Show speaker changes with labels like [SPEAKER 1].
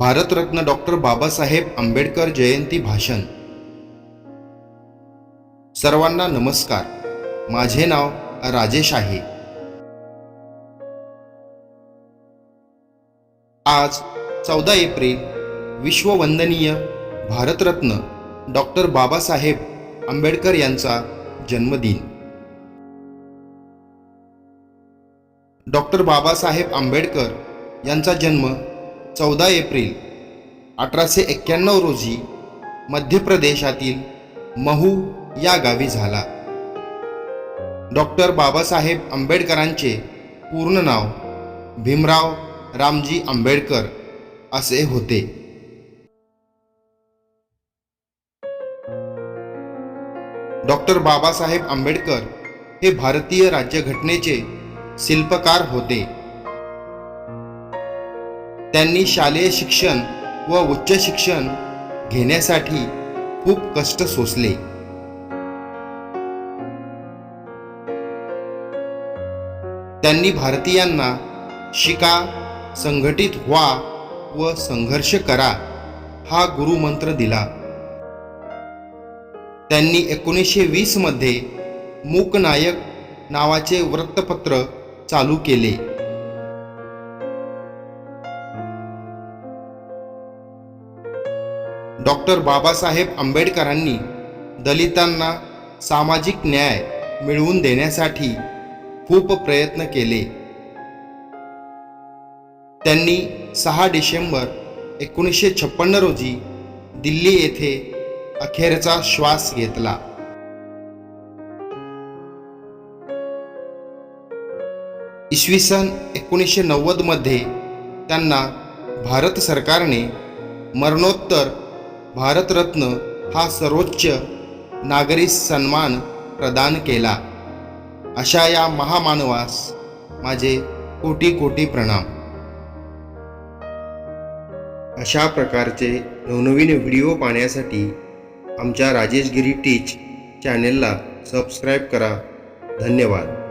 [SPEAKER 1] Bharat Ratna doctor Babasaheb Ambedkar जयंती भाषण. सर्वांना नमस्कार. माझे नाव राजेश आहे आज चौदा एप्रिल विश्ववंदनीय भारतरत्न डॉक्टर बाबासाहेब आंबेडकर यांचा जन्मदिन. डॉक्टर बाबासाहेब आंबेडकर यांचा जन्म चौदा एप्रिल अठराशे एक्क्याण्णव रोजी मध्य प्रदेशातील महू या गावी झाला. डॉक्टर बाबासाहेब आंबेडकरांचे पूर्ण नाव भीमराव रामजी आंबेडकर असे होते. डॉक्टर बाबासाहेब आंबेडकर हे भारतीय राज्यघटनेचे शिल्पकार होते. त्यांनी शालेय शिक्षण व उच्च शिक्षण घेण्यासाठी खूप कष्ट सोसले. त्यांनी भारतीयांना शिका संघटित व्हा व संघर्ष करा हा गुरुमंत्र दिला. त्यांनी एकोणीसशे वीसमध्ये मूकनायक नावाचे वृत्तपत्र चालू केले. डॉक्टर बाबासाहेब आंबेडकरांनी दलितांना सामाजिक न्याय मिळवून देण्यासाठी खूप प्रयत्न केले. त्यांनी सहा डिसेंबर एकोणीसशे छप्पन्न रोजी दिल्ली येथे अखेरचा श्वास घेतला. इसवी सन एकोणीसशे नव्वदमध्ये त्यांना भारत सरकारने मरणोत्तर भारतरत्न हा सर्वोच्च नागरी सन्मान प्रदान केला. अशा या महामानवास माझे कोटी कोटी प्रणाम. अशा प्रकारचे नवनवीन व्हिडिओ पाहण्यासाठी आमच्या राजेशगिरी टीच चॅनेलला सबस्क्राईब करा. धन्यवाद.